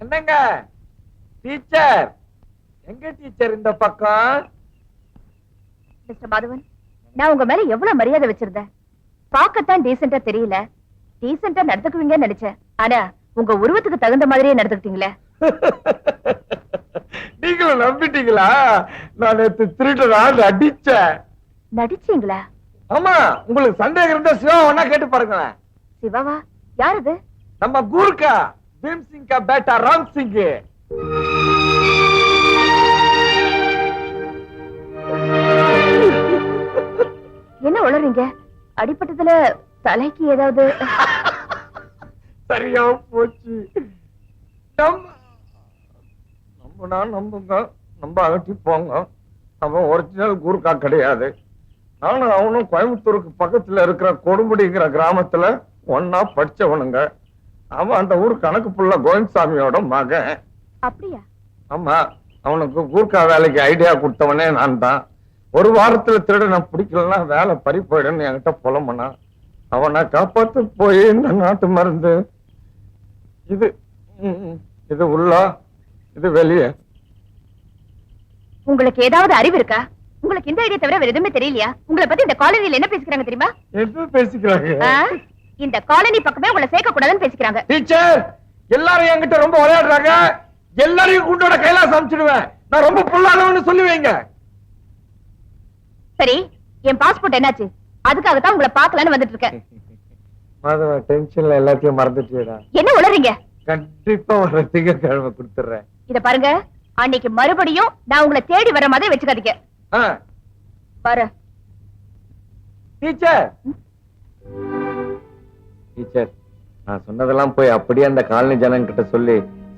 என்னங்க? டீச்சர் எங்க டீச்சர் இந்த பக்கம்? மிஸ்டர் மாதவன் நான் உங்க மேல எவ்வளவு மரியாதை வச்சிருந்தேன்? பார்க்கத்தான் டீசெண்டா தெரியல. டீசெண்டா நடந்துக்குவீங்கன்னு நினைச்சேன். ஆனா உங்க உருவத்துக்கு தகுந்த மாதிரியே நடந்துக்கிட்டீங்களே. நீங்களும் நம்பிட்டீங்களா? நான் நேத்து திருடனா அடிச்சேன். நடிச்சீங்களா? ஆமா உங்களுக்கு சந்தேகம் இருந்தா சிவா ஒன்னா கேட்டு பாருங்களேன். சிவாவா? யார் அது? நம்ம கூர்க்கா? பீம் சிங் கா பேட்டா ராம் சிங் என்ன உளறீங்க? அடிப்பட்டதுல தலைக்கு ஏதாவது? சரியா போச்சு. நம்ம நம்புனா நம்புங்க. நம்ப அகட்டி போங்க. அவன் ஒரிஜினல் கூர்க்கா கிடையாது. நானும் அவனும் கோயம்புத்தூருக்கு பக்கத்துல இருக்கிற கொடுமுடிங்கிற கிராமத்துல ஒன்னா படிச்சவனுங்க. அவன் அந்த ஊர் கணக்கு புள்ள கோவிந்தசாமியோட மகன். அப்படியா? ஆமா அவனுக்கு கூர்க்கா வேலைக்கு ஐடியா கொடுத்தவனே நான் தான். ஒரு வாரத்துல திருடனை பிடிக்கலன்னா வேலை பறி போயிடுன்னு என்கிட்ட புலம்புனான் அவனை காப்பாத்து போய் இந்த நாட்டு மருந்து. இது இது உள்ளா இது வெளியே. உங்களுக்கு ஏதாவது அறிவு இருக்கா? உங்களுக்கு இந்த ஐடியா தவிர வேற எதுவுமே தெரியலையா? உங்களை பத்தி இந்த காலனில என்ன பேசிக்கிறாங்க தெரியுமா? எது பேசிக்கிறாங்க? இந்த காலனி பக்கமே உங்களை சேர்க்க கூடாதுன்னு பேசிக்கிறாங்க. டீச்சர் எல்லாரும் என்கிட்ட ரொம்ப விளையாடுறாங்க. எல்லாரையும் குண்டோட கைலாசம் அமைச்சிடுவேன் நான் ரொம்ப புல்லாதவன்னு சொல்லுவீங்க. சரி என் பாஸ்போர்ட் என்னாச்சு? அதுக்காக தான் உங்களை பார்க்கலான்னு வந்துட்டு இருக்கேன் மாதவ டென்ஷன்ல எல்லாத்தையும் மறந்துட்டியடா. என்ன உளறீங்க? கண்டிப்பா திங்கக்கிழமை இத பாருங்க அன்னைக்கு மறுபடியும் நான் உங்களை தேடி வர மாதிரி வச்சுக்காதீங்க. வர டீச்சர் டீச்சர் நான் சொன்னதெல்லாம் போய் அப்படியே அந்த காலனி ஜனங்க கிட்ட சொல்லி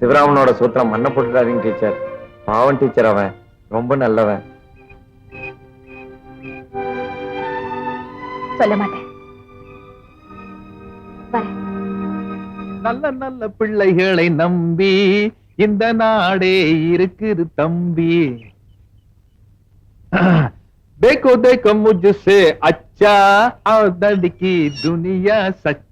சிவராமனோட சூத்திரம் மண்ணை போட்டுடாதீங்க டீச்சர் பாவம் டீச்சர் அவன் ரொம்ப நல்லவன் சொல்ல மாட்டேன் வரேன் நல்ல நல்ல பிள்ளைகளை நம்பி இந்த நாடே இருக்குது தம்பி देखो देखो मुझसे अच्छा और लड़की दुनिया सच्चा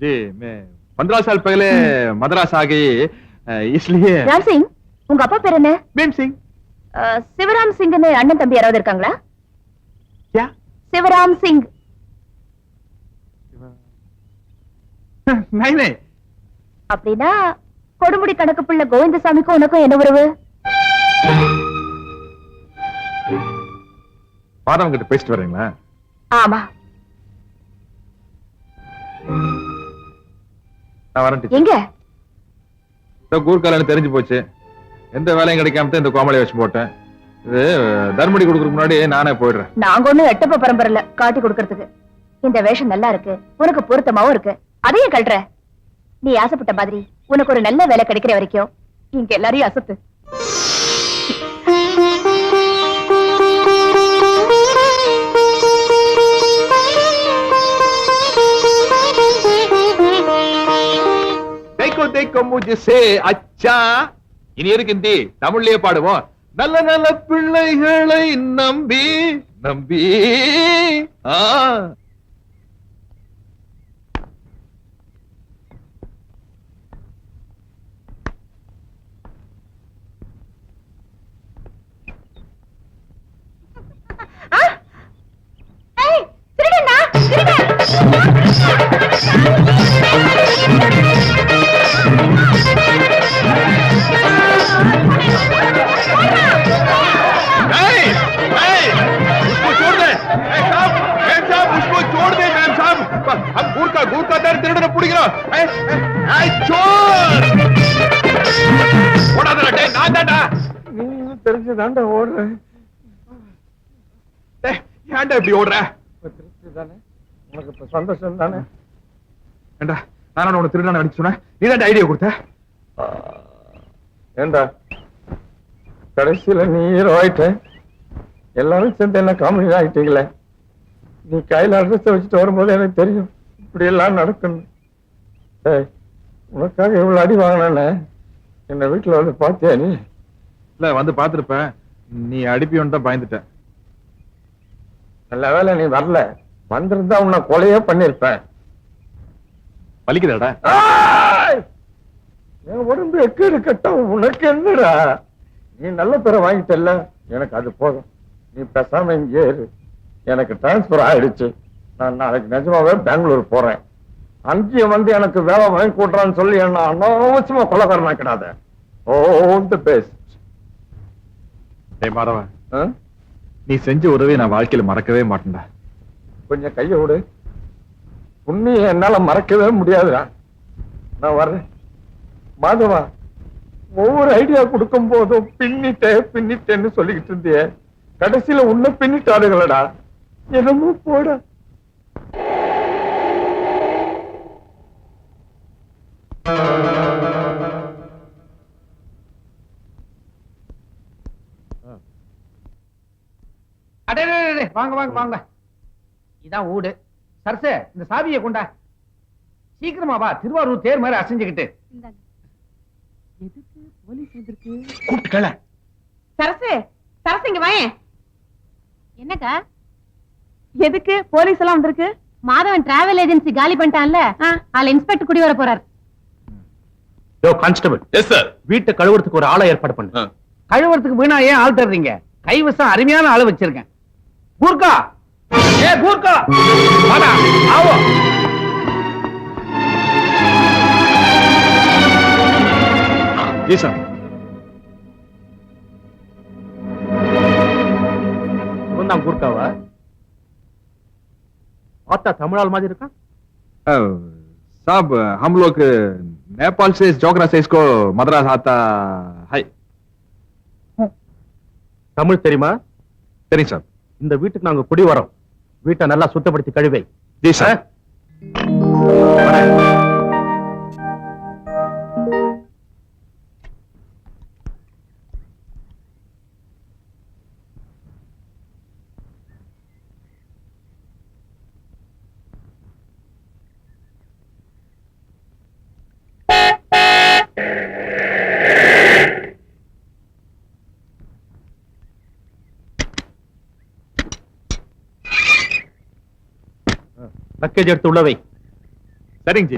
जी मैं पंद्रह साल पहले मद्रास आ गई अ, इसलिए ராம் சிங் உங்க அப்பா பேர் என்ன भीम सिंह ஆ, சிவராம் சிங்னு அண்ணன் தம்பி யாராவது இருக்காங்களா क्या சிவராம் சிங் नहीं नहीं அப்படின்னா கொடுமுடி கணக்கு பிள்ளை கோவிந்தசாமிக்கும் உனக்கும் என்ன உறவு மாதவன் கிட்ட பேசிட்டு வரீங்களா ஆமா நான் வரேன் எங்க? இந்த கூர்காலன்னு தெரிஞ்சு போச்சு. எந்த வேலையும் கிடைக்காம இந்த கோமலை வச்சு போட்டேன். இது தர்மடி கொடுக்கறதுக்கு முன்னாடி நானே போயிடுறேன். நாங்க ஒண்ணும் எட்டப்ப பரம்பரைல காட்டி கொடுக்கறதுக்கு. இந்த வேஷம் நல்லா இருக்கு. உனக்கு பொருத்தமாவும் இருக்கு. அதையும் கல்ற நீ ஆசைப்பட்ட மாதிரி உனக்கு ஒரு நல்ல வேலை கிடைக்கிற வரைக்கும் இங்க எல்லாரையும் அசத்து. தேக்கோ தேக்கோ அச்சா. இனி இருக்கு ஹிந்தி தமிழ்லயே பாடுவோம். நல்ல நல்ல பிள்ளைகளை நம்பி நம்பி. ஆ. பேர் திருடனை பிடிக்கிறோம். ஓடாதடா நான் நீ தெரிஞ்சு தாண்டா ஓடுறேன் ஏன்டா இப்படி ஓடுற? திருப்தி தானே? உனக்கு இப்ப சந்தோஷம் தானே? ஏண்டா நானும் உனக்கு திருடனை அடிச்சு சொன்னேன். நீ தான் ஐடியா கொடுத்த? ஏண்டா கடைசியில நீ ஹீரோ ஆயிட்ட. எல்லாரும் சேர்ந்து என்ன காமெடி ஆயிட்டீங்களே? நீ கையில அட்ரஸ் வச்சுட்டு வரும்போது எனக்கு தெரியும். இப்படி எல்லாம் நடக்கணும் உனக்காக இவ்வளவு அடி வாங்கினே என்ன வீட்டுல வந்து பாத்தியா நீ? இல்ல வந்து பாத்துருப்பேன் நீ அடிப்பியோன்னு தான் பயந்துட்டேன் நல்ல வேளை நீ வரல. வந்திருந்தா உன்னை கொலையே பண்ணிருப்பேன். வலிக்குதாடா! என் உடம்பு எக்கேடு கட்டம் உனக்கு என்னடா? நீ நல்ல பேரை வாங்கிட்டல்ல. எனக்கு அது போதும். நீ பேசாம இங்கே இரு. எனக்கு டிரான்ஸ்பர் ஆயிடுச்சு. நான் நாளைக்கு நிஜமாவே பெங்களூர் போறேன். அங்கேயும் வந்து எனக்கு வேலை வாங்கி கொடுறான்னு சொல்லி என்ன அனாவசியமா கொலகாரனா கிடாத? ஓ தி பெஸ்ட் டேய் மாதவன் நீ செஞ்ச உதவியை நான் வாழ்க்கையில மறக்கவே மாட்டேன்டா. கொஞ்சம் கைய விடு. உன்னைய என்னால மறக்கவே முடியாதுடா. நான் வர்றேன். மாதவா ஒவ்வொரு ஐடியா கொடுக்கும் போதும் பின்னிட்டே பின்னிட்டேன்னு சொல்லிக்கிட்டு இருந்தியே. கடைசியில உன்னை பின்னிட்டாருங்களடா என்னமோ போட. வாங்க வாங்க வாங்க. இதான் ஊடு. சரசு இந்த சாவியை கொண்டா. சீக்கிரமா வா திருவாரூர் தேர் மாதிரி அசைஞ்சுக்கிட்டு. எதுக்கு போலீஸ் வந்திருக்கு? கூப்பிட்டுக்கல சரசு சரசு இங்க வாயேன். என்னக்கா? எதுக்கு? போலீஸ் எல்லாம் வந்திருக்கு? மாதவன் டிராவல் ஏஜென்சி காலி பண்ணிட்டான்ல. அதுல இன்ஸ்பெக்டர் குடி வர போறார். யோ கான்ஸ்டபிள் எஸ் சார் வீட்டை கழுவுறதுக்கு ஒரு ஆளை ஏற்பாடு பண்ணு. கழுவுறதுக்கு வீணா ஏன் ஆள் தர்றீங்க கைவசம் அருமையான ஆளு வச்சிருக்கேன். கூர்க்கா ஏ கூர்க்கா வாடா ஆவோ. சார் இவன் கூர்க்காவா பார்த்தா தமிழால் மாதிரி இருக்கான் साहब हम लोग नेपाल से जोगरा से इसको मद्रास आता है தமிழ் தெரியுமா சரி சார் இந்த வீட்டுக்கு நாங்க குடி வரோம் வீட்டை நல்லா சுத்தப்படுத்தி கழுவை ஜி சார் லக்கேஜ் எடுத்து உள்ளவை சரிங்க ஜி.